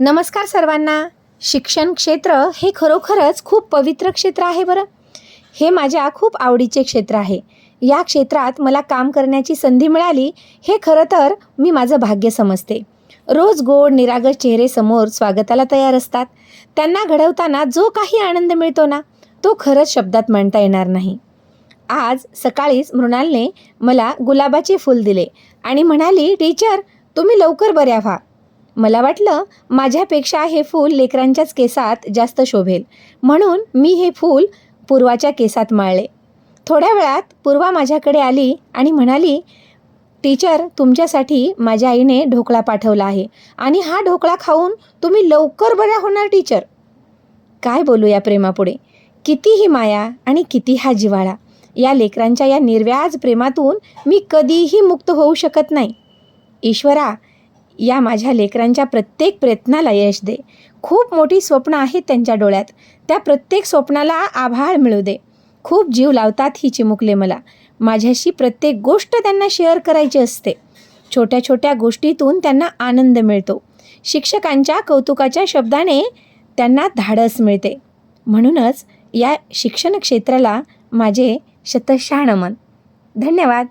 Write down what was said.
नमस्कार सर्वांना. शिक्षण क्षेत्र हे खरोखरच खूप पवित्र क्षेत्र आहे बरं. हे माझ्या खूप आवडीचे क्षेत्र आहे. या क्षेत्रात मला काम करण्याची संधी मिळाली हे खरं तर मी माझं भाग्य समजते. रोज गोड निरागस चेहरे समोर स्वागताला तयार असतात. त्यांना घडवताना जो काही आनंद मिळतो ना तो खरंच शब्दात मांडता येणार नाही. आज सकाळीच मृणालने मला गुलाबाचे फूल दिले आणि म्हणाली टीचर तुम्ही लवकर बऱ्या व्हा. मला वाटलं माझ्यापेक्षा हे फूल लेकरांच्याच केसात जास्त शोभेल. म्हणून मी हे फूल पूर्वाच्या केसात माळले. थोड्या वेळात पूर्वा माझ्याकडे आली आणि म्हणाली टीचर तुमच्यासाठी माझ्या आईने ढोकळा पाठवला आहे आणि हा ढोकळा खाऊन तुम्ही लवकर बऱ्या होणार टीचर. काय बोलू या प्रेमापुढे? कितीही माया आणि किती हा जिव्हाळा. या लेकरांच्या या निर्व्याज प्रेमातून मी कधीही मुक्त होऊ शकत नाही. ईश्वरा या माझ्या लेकरांच्या प्रत्येक प्रयत्नाला यश दे. खूप मोठी स्वप्न आहेत त्यांच्या डोळ्यात. त्या प्रत्येक स्वप्नाला आभाळ मिळू दे. खूप जीव लावतात ही चिमुकले मला. माझ्याशी प्रत्येक गोष्ट त्यांना शेअर करायची असते. छोट्या छोट्या गोष्टीतून त्यांना आनंद मिळतो. शिक्षकांच्या कौतुकाच्या शब्दाने त्यांना धाडस मिळते. म्हणूनच या शिक्षण क्षेत्राला माझे शतशाण नमन धन्यवाद.